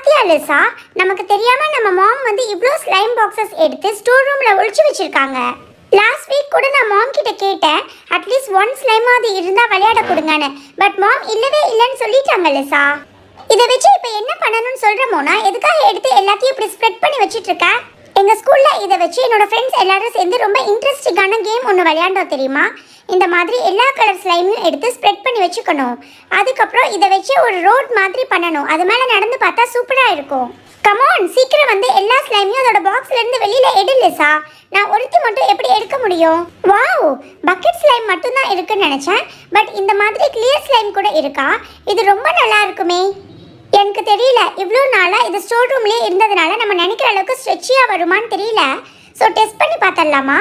பாத்தியா லிசா? நமக்கு தெரியாம நம்ம மாம் வந்து இவ்வளோ ஸ்லைம் பாக்ஸஸ் எடுத்து ஸ்டோர் ரூம்ல ஒழிச்சு வச்சிருக்காங்க. லாஸ்ட் வீக் கூட நான் மாம் கிட்ட கேட்டேன் அட்லீஸ்ட் ஒன் ஸ்லைமாவது இருந்தா விளையாட கொடுங்கன்னு. பட் மாம் இல்லவே இல்லைன்னு சொல்லிட்டாங்க லிசா. இதை வச்சு இப்போ என்ன பண்ணணும்னு சொல்றமோனா எதுக்காக எடுத்து எல்லாத்தையும் இப்படி ஸ்ப்ரெட் பண்ணி வச்சிட்டு இருக்கேன் எங்கள் ஸ்கூலில் இதை வச்சு என்னோட ஃப்ரெண்ட்ஸ் எல்லாரும் சேர்ந்து ரொம்ப இன்ட்ரெஸ்டிங்கான கேம் ஒன்று விளையாண்டோம் தெரியுமா? இந்த மாதிரி எல்லா கலர் ஸ்லைமையும் எடுத்து ஸ்ப்ரெட் பண்ணி வச்சுக்கணும். அதுக்கப்புறம் இதை வச்சு ஒரு ரோட் மாதிரி பண்ணணும். அது மேலே நடந்து பார்த்தா சூப்பராக இருக்கும். கமான் சீக்கிரம் வந்து எல்லா ஸ்லைமையும் அதோட பாக்ஸ்லேருந்து வெளியில் எடுலேசா நான் ஒருத்தி மட்டும் எப்படி எடுக்க முடியும்? வாவ் பக்கெட் ஸ்லைம் மட்டும்தான் இருக்குன்னு நினச்சேன். பட் இந்த மாதிரி கிளியர் ஸ்லைம் கூட இருக்கா? இது ரொம்ப நல்லா இருக்குமே. எனக்கு தெரியல. இவ்வளோ நாளாக இது ஸ்டோர் ரூம்லேயே இருந்ததுனால நம்ம நினைக்கிற அளவுக்கு ஸ்ட்ரெச்சியாக வருமான்னு தெரியல. ஸோ டெஸ்ட் பண்ணி பார்த்துடலாமா?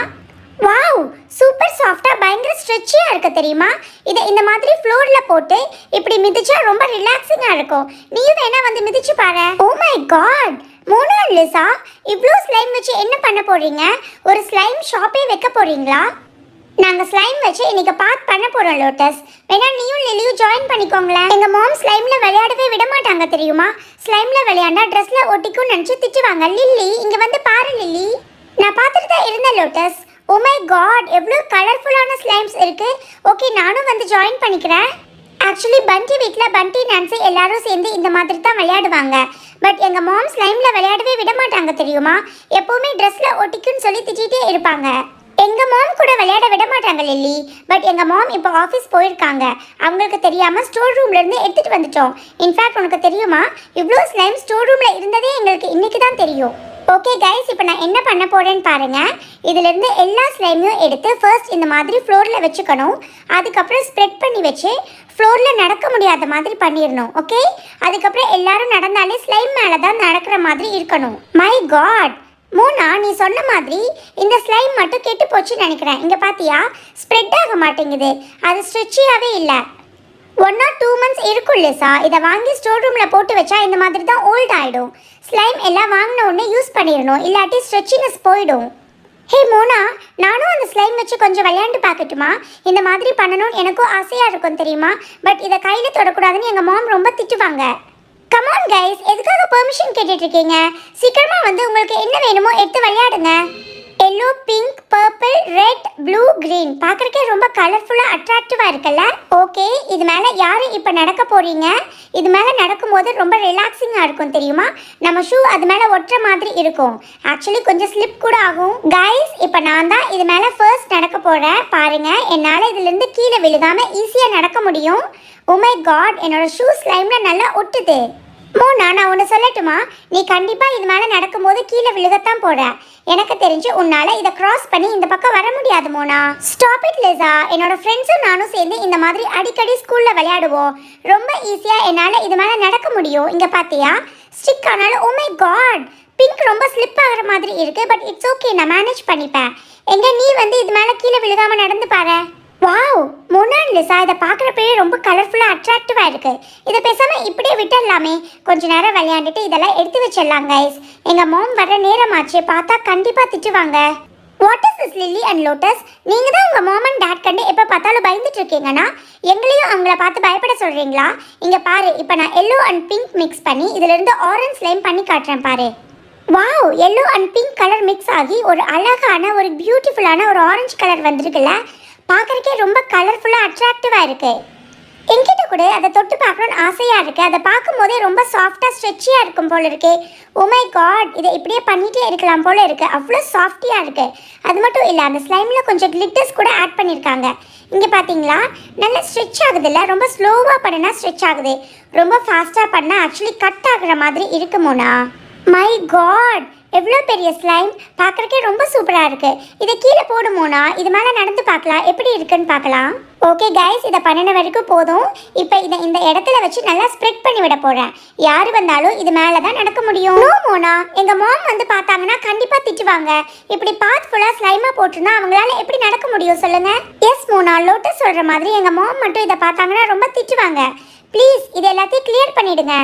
வாவ் சூப்பர் சாஃப்டாக பயங்கர ஸ்ட்ரெச்சியாக இருக்கு தெரியுமா? இதை இந்த மாதிரி ஃப்ளோரில் போட்டு இப்படி மிதிச்சா ரொம்ப ரிலாக்ஸிங்காக இருக்கும். நீயும் வேணால் வந்து மிதிச்சு பாரு? ஓ மை காட் மூணு லிசா? இவ்வளோ ஸ்லைம் வச்சு என்ன பண்ண போறீங்க? ஒரு ஸ்லைம் ஷாப்பே வைக்க போறீங்களா? நாங்க ஸ்லைம் வச்சு இன்னைக்கு பார்க் பண்ண போறோம் லோட்டஸ் வேணா நீயும் லிலியும் ஜாயின் பண்ணிக்கோங்களேன். எங்க மாம் ஸ்லைம்ல விளையாடவே விட மாட்டாங்க தெரியுமா? ஸ்லைம்ல விளையாண்டா ட்ரெஸ்ல ஒட்டிக்கும் நினைச்சு திட்டுவாங்க. லில்லி இங்க வந்து பாரு லில்லி. நான் பார்த்துட்டு தான் இருந்தேன் லோட்டஸ் ஓ மை காட் எவ்வளோ கலர்ஃபுல்லான ஸ்லைம்ஸ் இருக்குது ஓகே நானும் வந்து ஜாயின் பண்ணிக்கிறேன். ஆக்சுவலி பண்டி வீட்டில் பண்டி நான்சி எல்லாரும் சேர்ந்து இந்த மாதிரி தான் விளையாடுவாங்க. பட் எங்கள் மாம் ஸ்லைமில் விளையாடவே விட மாட்டாங்க தெரியுமா? எப்போவுமே ட்ரெஸ்ஸில் ஒட்டிக்குன்னு சொல்லி திட்டிகிட்டே இருப்பாங்க. எங்கள் மாம் கூட விளையாட விட மாட்டாங்க லில்லி பட் எங்கள் மாம் இப்போ ஆஃபீஸ் போயிருக்காங்க. அவங்களுக்கு தெரியாமல் ஸ்டோர் ரூம்லேருந்து எடுத்துகிட்டு வந்துட்டோம். இன்ஃபேக்ட் உனக்கு தெரியுமா? இவ்வளோ ஸ்லைம் ஸ்டோர் ரூமில் இருந்ததே எங்களுக்கு இன்றைக்கி தான் தெரியும். ஓகே கைஸ் இப்போ நான் என்ன பண்ண போகிறேன்னு பாருங்கள் இதிலேருந்து எல்லா ஸ்லைமையும் எடுத்து ஃபர்ஸ்ட் இந்த மாதிரி ஃப்ளோரில் வச்சுக்கணும். அதுக்கப்புறம் ஸ்ப்ரெட் பண்ணி வச்சு ஃப்ளோரில் நடக்க முடியாத மாதிரி பண்ணிடணும் ஓகே அதுக்கப்புறம் எல்லாரும் நடந்தாலே ஸ்லைம் மேலே தான் நடக்கிற மாதிரி இருக்கணும். மை காட் மூணா நீ சொன்ன மாதிரி இந்த ஸ்லைம் மட்டும் கெட்டு போச்சுன்னு நினைக்கிறேன். இங்கே பார்த்தியா ஸ்ப்ரெட் ஆக மாட்டேங்குது. அது ஸ்ட்ரெச்சியாகவே இல்லை. ஒன் ஆர் டூ மந்த்ஸ் இருக்கும் லிசா இதை வாங்கி ஸ்டோர் ரூமில் போட்டு வச்சா இந்த மாதிரி தான் ஓல்ட் ஆகிடும் ஸ்லைம் எல்லாம் வாங்கின உடனே யூஸ் பண்ணிடணும். இல்லாட்டி ஸ்ட்ரெச்சினஸ் போயிடும். ஹே மோனா நானும் அந்த ஸ்லைம் வச்சு கொஞ்சம் விளையாண்டு பார்க்கட்டுமா? இந்த மாதிரி பண்ணணும்னு எனக்கும் ஆசையாக இருக்கும் தெரியுமா? பட் இதை கையில் தொடக்கூடாதுன்னு எங்கள் மாம் ரொம்ப திட்டுவாங்க. கமான் கைஸ் எதுக்காக பெர்மிஷன் கேட்டுட்ருக்கீங்க இருக்கீங்க? வந்து உங்களுக்கு என்ன வேணுமோ எடுத்து விளையாடுங்க. Yellow pink purple red blue green பார்க்குறக்கே ரொம்ப கலர்ஃபுல்லாக அட்ராக்டிவாக இருக்குல்ல? ஓகே இது மேலே யார் இப்போ நடக்க போகிறீங்க இது மேலே நடக்கும்போது ரொம்ப ரிலாக்ஸிங்காக இருக்கும் தெரியுமா? நம்ம ஷூ அது மேலே ஒட்டுற மாதிரி இருக்கும். ஆக்சுவலி கொஞ்சம் ஸ்லிப் கூட ஆகும். கைஸ் இப்போ நான் தான் இது மேலே ஃபர்ஸ்ட் நடக்க போகிறேன் பாருங்கள் என்னால் இதுலேருந்து கீழே விழுகாமல் ஈஸியாக நடக்க முடியும். உமை காட் என்னோடய ஷூ ஸ்லைமில் நல்லா ஒட்டுது. மோனா நான் ஒன்று சொல்லட்டுமா? நீ கண்டிப்பாக இது மேலே நடக்கும்போது கீழே விழுகத்தான் போற. எனக்கு தெரிஞ்சு உன்னால் இதை கிராஸ் பண்ணி இந்த பக்கம் வர முடியாது மோனா. ஸ்டாப் இட் லிசா என்னோட ஃப்ரெண்ட்ஸும் நானும் சேர்ந்து இந்த மாதிரி அடிக்கடி ஸ்கூலில் விளையாடுவோம். ரொம்ப ஈஸியாக என்னால் இது மேலே நடக்க முடியும். இங்கே பார்த்தியா ஸ்டிக் ஆனாலும் ஓ மை காட் பிங்க் ரொம்ப ஸ்லிப் ஆகிற மாதிரி இருக்குது பட் இட்ஸ் ஓகே நான் மேனேஜ் பண்ணிப்பேன். எங்கே நீ வந்து இது மேலே கீழே விழுகாமல் நடந்து பாரு. வாவ் முன்னாடி லிசா இதை பார்க்குறப்பயே ரொம்ப கலர்ஃபுல்லாக அட்ராக்டிவாக இருக்குது இதை பேசாமல் இப்படியே விட்டுடலாமே. கொஞ்ச நேரம் விளையாண்டுட்டு இதெல்லாம் எடுத்து வச்சிடலாம் கைஸ் எங்கள் மோம் வர நேரமாச்சு பார்த்தா கண்டிப்பாக திட்டுவாங்க. What is is Lily and Lotus நீங்கள் தான் உங்கள் மாம் அண்ட் டேட் கண்டு எப்போ பார்த்தாலும் பயந்துட்டு இருக்கீங்கன்னா எங்களையும் அவங்கள பார்த்து பயப்பட சொல்கிறீங்களா இங்கே பாரு இப்போ நான் எல்லோ அண்ட் பிங்க் மிக்ஸ் பண்ணி இதிலிருந்து ஆரஞ்ச் லைம் பண்ணி காட்டுறேன் பாரு. Wow yellow and pink colour mix ஆகி ஒரு அழகான ஒரு பியூட்டிஃபுல்லான ஒரு ஆரஞ்சு கலர் வந்திருக்குல்ல? பார்க்கறக்கே ரொம்ப கலர்ஃபுல்லாக அட்ராக்டிவாக இருக்குது என்கிட்ட கூட அதை தொட்டு பார்க்கணும்னு ஆசையாக இருக்குது அதை பார்க்கும்போதே ரொம்ப சாஃப்டாக ஸ்ட்ரெச்சியாக இருக்கும் போல் இருக்கே. Oh உமை காட் இதை இப்படியே பண்ணிகிட்டே இருக்கலாம் போல் இருக்குது அவ்வளோ சாஃப்டியாக இருக்குது அது மட்டும் இல்லை அந்த ஸ்லைமில் கொஞ்சம் கிளிட்டர்ஸ் கூட ஆட் பண்ணியிருக்காங்க இங்கே பார்த்தீங்களா நல்லா ஸ்ட்ரெச் ஆகுதுல்ல. ரொம்ப ஸ்லோவாக பண்ணினா ஸ்ட்ரெச் ஆகுது. ரொம்ப ஃபாஸ்ட்டாக பண்ணால் ஆக்சுவலி கட் ஆகுற மாதிரி இருக்குமோனா? மை காட் எவ்வளோ பெரிய ஸ்லைம் பார்க்குறக்கே ரொம்ப சூப்பராக இருக்குது இதை கீழே போடுமோனா இது மேலே நடந்து பார்க்கலாம். எப்படி இருக்குன்னு பார்க்கலாம். ஓகே கைஸ் இதை பண்ணின வரைக்கும் போதும். இப்போ இதை இந்த இடத்துல வச்சு நல்லா ஸ்ப்ரெட் பண்ணி விட போகிறேன் யார் வந்தாலும் இது மேலே தான் நடக்க முடியும். நோ மோனா எங்கள் மாம் வந்து பார்த்தாங்கன்னா கண்டிப்பாக திட்டுவாங்க. இப்படி பாத் ஃபுல்லாக ஸ்லைமாக போட்டுருந்தா அவங்களால எப்படி நடக்க முடியும் சொல்லுங்கள் எஸ் மோனா லோட்டஸ் சொல்கிற மாதிரி எங்கள் மாம் மட்டும் இதை பார்த்தாங்கன்னா ரொம்ப திட்டுவாங்க. ப்ளீஸ் இது எல்லாத்தையும் கிளியர் பண்ணிவிடுங்க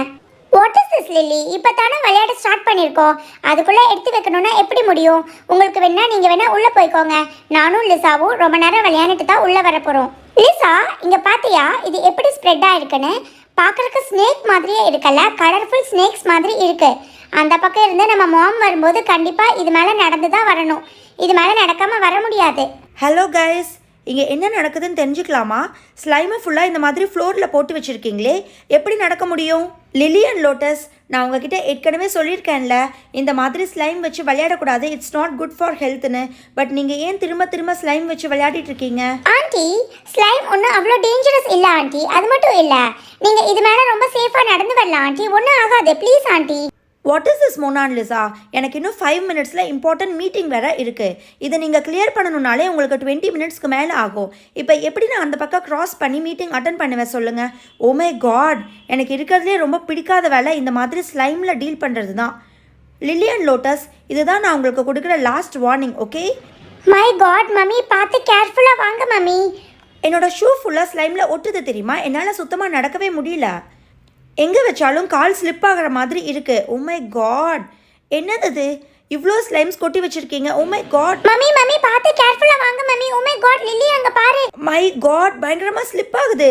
வாட் இஸ் திஸ் லில்லி இப்போ தானே விளையாட ஸ்டார்ட் பண்ணியிருக்கோம் அதுக்குள்ளே எடுத்து வைக்கணும்னா எப்படி முடியும்? உங்களுக்கு வேணா நீங்கள் வேணா உள்ளே போய்க்கோங்க. நானும் லிசாவும் ரொம்ப நேரம் விளையாண்டுட்டு தான் உள்ளே வர போகிறோம் லிசா இங்கே பார்த்தியா இது எப்படி ஸ்ப்ரெட் ஆயிருக்குன்னு? பார்க்குறக்கு ஸ்னேக் மாதிரியே இருக்கல கலர்ஃபுல் ஸ்னேக்ஸ் மாதிரி இருக்குது அந்த பக்கம் இருந்து நம்ம மாம் வரும்போது கண்டிப்பாக இது மேலே நடந்து தான் வரணும். இது மேலே நடக்காமல் வர முடியாது. ஹலோ கைஸ் இங்கே என்ன நடக்குதுன்னு தெரிஞ்சுக்கலாமா? ஸ்லைமை ஃபுல்லாக இந்த மாதிரி ஃப்ளோரில் போட்டு வச்சுருக்கீங்களே. எப்படி நடக்க முடியும்? லிலியன் லோட்டஸ் நான் உங்ககிட்ட ஏற்கனவே சொல்லியிருக்கேன்ல இந்த மாதிரி ஸ்லைம் வச்சு விளையாடக்கூடாது. இட்ஸ் நாட் குட் ஃபார் ஹெல்த்னு பட் நீங்கள் ஏன் திரும்ப திரும்ப ஸ்லைம் வச்சு விளையாடிட்டு இருக்கீங்க? ஆண்டி ஸ்லைம் ஒன்றும் அவ்வளோ டேஞ்சரஸ் இல்லை ஆண்டி அது மட்டும் இல்லை நீங்கள் இது மேலே ரொம்ப சேஃபாக நடந்து வரலாம் ஆண்டி ஒன்றும் ஆகாது. Please aunty what is this மோனான் Lisa எனக்கு இன்னும் ஃபைவ் மினிட்ஸில் இம்பார்ட்டன்ட் மீட்டிங் வேற இருக்குது இதை நீங்கள் கிளியர் பண்ணணும்னாலே உங்களுக்கு டுவெண்ட்டி மினிட்ஸ்க்கு மேலே ஆகும். இப்போ எப்படி நான் அந்த பக்கம் க்ராஸ் பண்ணி மீட்டிங் அட்டன் பண்ணுவேன் சொல்லுங்கள் ஓ மை காட் எனக்கு இருக்கிறதுலே ரொம்ப பிடிக்காத வேலை இந்த மாதிரி ஸ்லைமில் டீல் பண்ணுறது தான் லில்லியன் லோட்டஸ் இதுதான் நான் உங்களுக்கு கொடுக்குற last warning okay my God mummy பார்த்து கேர்ஃபுல்லாக வாங்க மம்மி என்னோட ஷூ ஃபுல்லாக ஸ்லைமில் ஒட்டுது தெரியுமா? என்னால் சுத்தமாக நடக்கவே முடியல. எங்கே வச்சாலும் கால் ஸ்லிப் ஆகிற மாதிரி இருக்கு. Oh my காட் என்னது இது? இவ்வளோ ஸ்லைம்ஸ் கொட்டி வச்சிருக்கீங்க. Oh my God mummy mummy பார்த்து கேர்ஃபுல்லாக வாங்க mummy. Oh my God Lily அங்கே பாரு. மை காட் பயங்கரமாக ஸ்லிப் ஆகுது.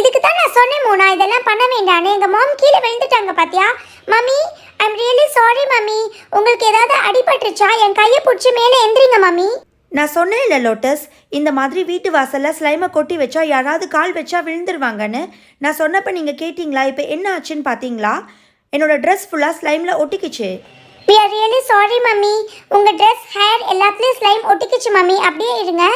இதுக்கு தான் நான் சொன்னேன் மோனா. இதெல்லாம் பண்ண வேண்டான்னு. எங்கள் மாம் கீழே விழுந்துட்டாங்க பாத்தியா? Mummy I'm really sorry mummy. உங்களுக்கு ஏதாவது அடிபட்டுருச்சா? என் கையை பிடிச்சி மேலே எந்திரிங்க மம்மி. நான் சொன்னேன் இல்லை லோட்டஸ். இந்த மாதிரி வீட்டு வாசலில் ஸ்லைமை கொட்டி வச்சா யாராவது கால் வச்சா விழுந்துருவாங்கன்னு. நான் சொன்னப்போ நீங்கள் கேட்டிங்களா? இப்போ என்ன ஆச்சுன்னு பார்த்தீங்களா என்னோட ட்ரெஸ் ஃபுல்லாக ஸ்லைமில் ஒட்டிக்கிச்சு. We are really sorry mummy. உங்கள் ட்ரெஸ் ஹேர் எல்லாத்துலேயும் ஸ்லைம் ஒட்டிக்கிச்சு மம்மி. அப்படியே இருங்க.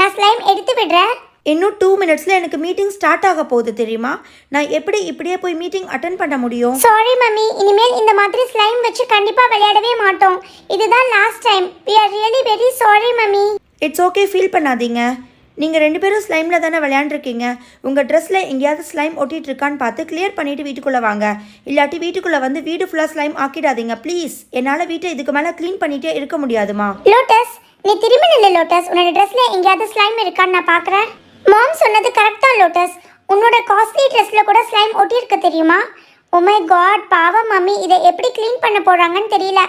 நான் ஸ்லைம் எடுத்து விடுறேன். இன்னும் டூ மினிட்ஸில் எனக்கு மீட்டிங் ஸ்டார்ட் ஆக போகுது தெரியுமா? நான் எப்படி இப்படியே போய் மீட்டிங் அட்டன் பண்ண முடியும்? Sorry mummy. இனிமேல் இந்த மாதிரி ஸ்லைம் வச்சு கண்டிப்பாக விளையாடவே மாட்டோம். இதுதான் last time we are really very sorry mummy. It's okay feel பண்ணாதீங்க. நீங்கள் ரெண்டு பேரும் ஸ்லைமில் தானே விளையாண்டுருக்கீங்க. உங்கள் ட்ரெஸ்ஸில் எங்கேயாவது ஸ்லைம் ஒட்டிட்டு இருக்கான்னு பார்த்து கிளியர் பண்ணிவிட்டு வீட்டுக்குள்ளே வாங்க. இல்லாட்டி வீட்டுக்குள்ளே வந்து வீடு ஃபுல்லாக ஸ்லைம் ஆக்கிடாதீங்க ப்ளீஸ் என்னால் வீட்டை இதுக்கு மேலே க்ளீன் பண்ணிகிட்டே இருக்க முடியாதுமா. லோட்டஸ் நீ திரும்பி நில்லு லோட்டஸ் உன்னோட ட்ரெஸ்ல எங்கேயாவது ஸ்லைம் இருக்கான்னு நான் பார்க்குறேன். மாம் சொன்னது கரெக்டா லோட்டஸ் உன்னோட காஸ்ட்லி ட்ரெஸ்ல கூட ஸ்லைம் ஒட்டியிருக்கு தெரியுமா? Oh உமை காட் பாவம் மம்மி இதை எப்படி க்ளீன் பண்ண போறாங்கன்னு தெரியல.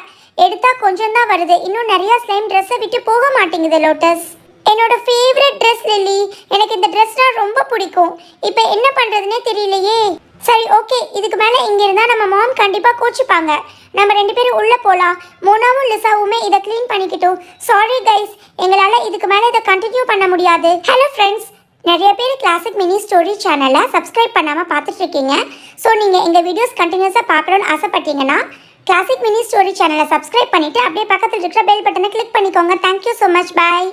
எடுத்தா கொஞ்சம் தான் வருது. இன்னும் நிறைய ஸ்லைம் ட்ரெஸ்ஸை விட்டு போக மாட்டேங்குது லோட்டஸ் என்னோட ஃபேவரட் ட்ரெஸ் லில்லி எனக்கு இந்த ட்ரெஸ்னா ரொம்ப பிடிக்கும். இப்போ என்ன பண்ணுறதுனே தெரியலையே. சரி ஓகே இதுக்கு மேலே இங்கே இருந்தால் நம்ம மாம் கண்டிப்பாக கோச்சிப்பாங்க. நம்ம ரெண்டு பேரும் உள்ளே போகலாம் மோனாவும் லிசாவுமே இதை க்ளீன் பண்ணிக்கிட்டோம் சாரி கைஸ் எங்களால் இதுக்கு மேலே இதை கண்டினியூ பண்ண முடியாது. ஹலோ ஃப்ரெண்ட்ஸ் நிறைய பேர் கிளாசிக் மினி ஸ்டோரி சேனலை சப்ஸ்கிரைப் பண்ணாமல் பார்த்துட்ருக்கீங்க. ஸோ நீங்கள் எங்கள் வீடியோஸ் கண்டினியூஸாக பார்க்கணுன்னு ஆசைப்பட்டீங்கன்னா கிளாசிக் மினி ஸ்டோரி சேனலை சப்ஸ்கிரைப் பண்ணிவிட்டு அப்படியே பக்கத்தில் இருக்கிற பெல் பட்டனை கிளிக் பண்ணிக்கோங்க. Thank you so much bye